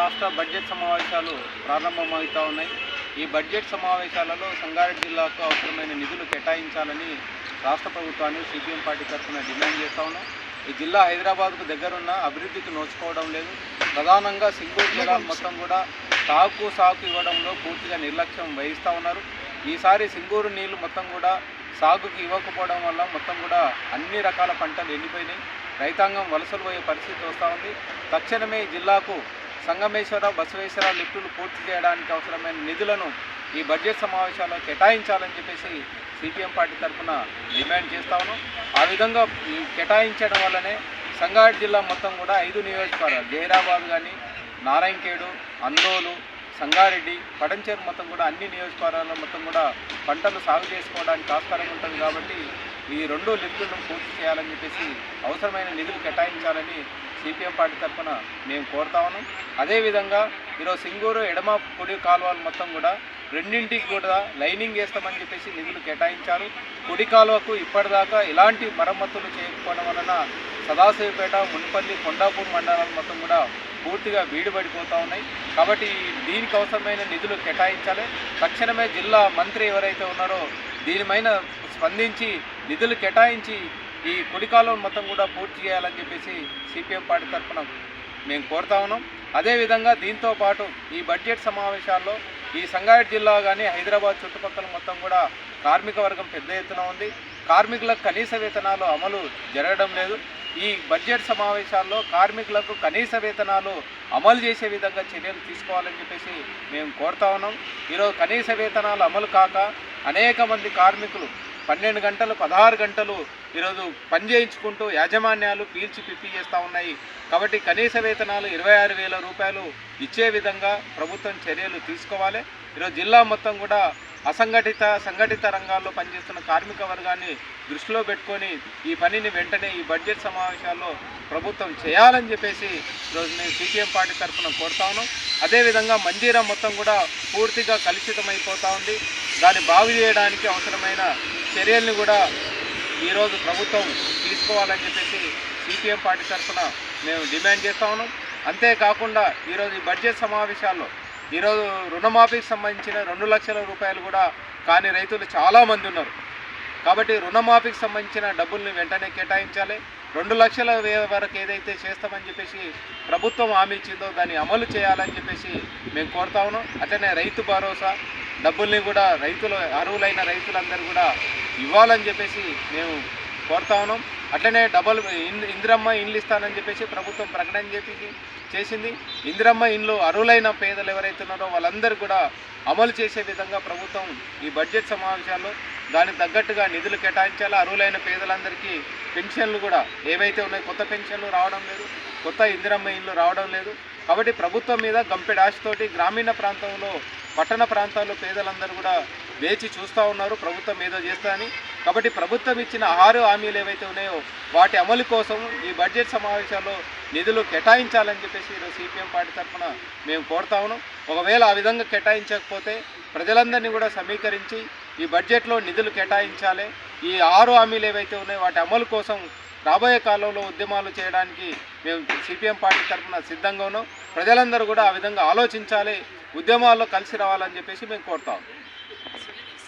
రాష్ట్ర బడ్జెట్ సమావేశాలు ప్రారంభమవుతా ఉన్నాయి. ఈ బడ్జెట్ సమావేశాలలో సంగారెడ్డి జిల్లాకు అవసరమైన నిధులు కేటాయించాలని రాష్ట్ర ప్రభుత్వాన్ని సిపిఎం పార్టీ తరఫున డిమాండ్ చేస్తా ఉన్నాం. ఈ జిల్లా హైదరాబాద్కు దగ్గరున్న అభివృద్ధికి నోచుకోవడం లేదు. ప్రధానంగా సింగూరు జిల్లా మొత్తం కూడా సాకు సాకు ఇవ్వడంలో పూర్తిగా నిర్లక్ష్యం వహిస్తూ ఉన్నారు. ఈసారి సింగూరు నీళ్ళు మొత్తం కూడా సాగుకి ఇవ్వకపోవడం వల్ల మొత్తం కూడా అన్ని రకాల పంటలు ఎండిపోయినాయి. రైతాంగం వలసలు పోయే పరిస్థితి వస్తూ ఉంది. తక్షణమే ఈ జిల్లాకు సంగమేశ్వర బసవేశ్వర లిఫ్టులు పూర్తి చేయడానికి అవసరమైన నిధులను ఈ బడ్జెట్ సమావేశాల్లో కేటాయించాలని చెప్పేసి సిపిఎం పార్టీ తరఫున డిమాండ్ చేస్తా ఉన్నాం. ఆ విధంగా కేటాయించడం వల్లనే సంగారెడ్డి జిల్లా మొత్తం కూడా ఐదు నియోజకవర్గాలు జైరాబాద్ కానీ నారాయణఖేడు అందోలు సంగారెడ్డి పడంచేరు మొత్తం కూడా అన్ని నియోజకవర్గాల్లో మొత్తం కూడా పంటలు సాగు చేసుకోవడానికి ఆస్కారం ఉంటుంది కాబట్టి ఈ రెండు లిఫ్టులను పూర్తి చేయాలని చెప్పేసి అవసరమైన నిధులు కేటాయించాలని సిపిఎం పార్టీ తరఫున మేము కోరుతా ఉన్నాం. అదేవిధంగా ఈరోజు సింగూరు ఎడమ పొడి కాలువలు మొత్తం కూడా రెండింటికి కూడా లైనింగ్ వేస్తామని చెప్పేసి నిధులు కేటాయించారు. కుడి కాలువకు ఇప్పటిదాకా ఎలాంటి మరమ్మతులు చేయకపోవడం వలన సదాశివపేట మున్పల్లి కొండాపూర్ మండలాలు మొత్తం కూడా పూర్తిగా వీడిపడిపోతూ ఉన్నాయి. కాబట్టి దీనికి అవసరమైన నిధులు కేటాయించాలి. తక్షణమే జిల్లా మంత్రి ఎవరైతే ఉన్నారో దీనిపైన స్పందించి నిధులు కేటాయించి ఈ కుడికాలం మొత్తం కూడా పూర్తి చేయాలని చెప్పేసి సిపిఎం పార్టీ తరఫున మేము కోరుతా ఉన్నాం. అదేవిధంగా దీంతో పాటు ఈ బడ్జెట్ సమావేశాల్లో ఈ సంగారెడ్డి జిల్లా కానీ హైదరాబాద్ చుట్టుపక్కల మొత్తం కూడా కార్మిక వర్గం పెద్ద ఎత్తున ఉంది. కార్మికులకు కనీస వేతనాలు అమలు జరగడం లేదు. ఈ బడ్జెట్ సమావేశాల్లో కార్మికులకు కనీస వేతనాలు అమలు చేసే విధంగా చర్యలు తీసుకోవాలని చెప్పేసి మేము కోరుతా ఉన్నాం. ఈరోజు కనీస వేతనాలు అమలు కాక అనేక మంది కార్మికులు పన్నెండు గంటలు పదహారు గంటలు ఈరోజు పని చేయించుకుంటూ యాజమాన్యాలు పీల్చి పిప్పి చేస్తూ ఉన్నాయి. కాబట్టి కనీస వేతనాలు ఇరవై ఆరు వేల రూపాయలు ఇచ్చే విధంగా ప్రభుత్వం చర్యలు తీసుకోవాలి. ఈరోజు జిల్లా మొత్తం కూడా అసంఘటిత సంఘటిత రంగాల్లో పనిచేస్తున్న కార్మిక వర్గాన్ని దృష్టిలో పెట్టుకొని ఈ పనిని వెంటనే ఈ బడ్జెట్ సమావేశాల్లో ప్రభుత్వం చేయాలని చెప్పేసి ఈరోజు నేను సిపిఎం పార్టీ తరఫున కోరుతా ఉన్నాం. అదేవిధంగా మంజీరా మొత్తం కూడా పూర్తిగా కలుషితమైపోతూ ఉంది. దాన్ని బాగు చేయడానికి అవసరమైన చర్యల్ని కూడా ఈరోజు ప్రభుత్వం తీసుకోవాలని చెప్పేసి సిపిఎం పార్టీ తరఫున మేము డిమాండ్ చేస్తా ఉన్నాం. అంతేకాకుండా ఈరోజు ఈ బడ్జెట్ సమావేశాల్లో ఈరోజు రుణమాఫీకి సంబంధించిన రెండు లక్షల రూపాయలు కూడా కాని రైతులు చాలామంది ఉన్నారు. కాబట్టి రుణమాఫీకి సంబంధించిన డబ్బుల్ని వెంటనే కేటాయించాలి. రెండు లక్షల వే- వరకు ఏదైతే చేస్తామని చెప్పేసి ప్రభుత్వం హామీ ఇచ్చిందో దాన్ని అమలు చేయాలని చెప్పేసి మేము కోరుతా ఉన్నాం. అట్లనే రైతు భరోసా డబ్బుల్ని కూడా రైతులు అర్హులైన రైతులందరూ కూడా ఇవ్వాలని చెప్పేసి మేము కోరుతా ఉన్నాం. అట్లనే డబల్ ఇందిరమ్మ ఇండ్లు ఇస్తానని చెప్పేసి ప్రభుత్వం ప్రకటన చేసి చేసింది. ఇందిరమ్మ ఇండ్లు అరువులైన పేదలు ఎవరైతే ఉన్నారో వాళ్ళందరూ కూడా అమలు చేసే విధంగా ప్రభుత్వం ఈ బడ్జెట్ సమావేశాల్లో దానికి తగ్గట్టుగా నిధులు కేటాయించాలి. అర్హులైన పేదలందరికీ పెన్షన్లు కూడా ఏవైతే ఉన్నాయో కొత్త పెన్షన్లు రావడం లేదు కొత్త ఇందిరమ్మ ఇండ్లు రావడం లేదు. కాబట్టి ప్రభుత్వం మీద గంపెడు ఆశతోటి గ్రామీణ ప్రాంతంలో పట్టణ ప్రాంతాల్లో పేదలందరూ కూడా వేచి చూస్తూ ఉన్నారు. ప్రభుత్వం ఏదో చేస్తారని కాబట్టి ప్రభుత్వం ఇచ్చిన ఆరు హామీలు ఏవైతే ఉన్నాయో వాటి అమలు కోసం ఈ బడ్జెట్ సమావేశాల్లో నిధులు కేటాయించాలని చెప్పేసి ఈరోజు సిపిఎం పార్టీ తరఫున మేము కోరుతా ఉన్నాం. ఒకవేళ ఆ విధంగా కేటాయించకపోతే ప్రజలందరినీ కూడా సమీకరించి ఈ బడ్జెట్లో నిధులు కేటాయించాలి. ఈ ఆరు హామీలు ఏవైతే ఉన్నాయో వాటి అమలు కోసం రాబోయే కాలంలో ఉద్యమాలు చేయడానికి మేము సిపిఎం పార్టీ తరఫున సిద్ధంగా ఉన్నాం. ప్రజలందరూ కూడా ఆ విధంగా ఆలోచించాలి. ఉద్యమాల్లో కలిసి రావాలని చెప్పేసి మేము కోరుతాం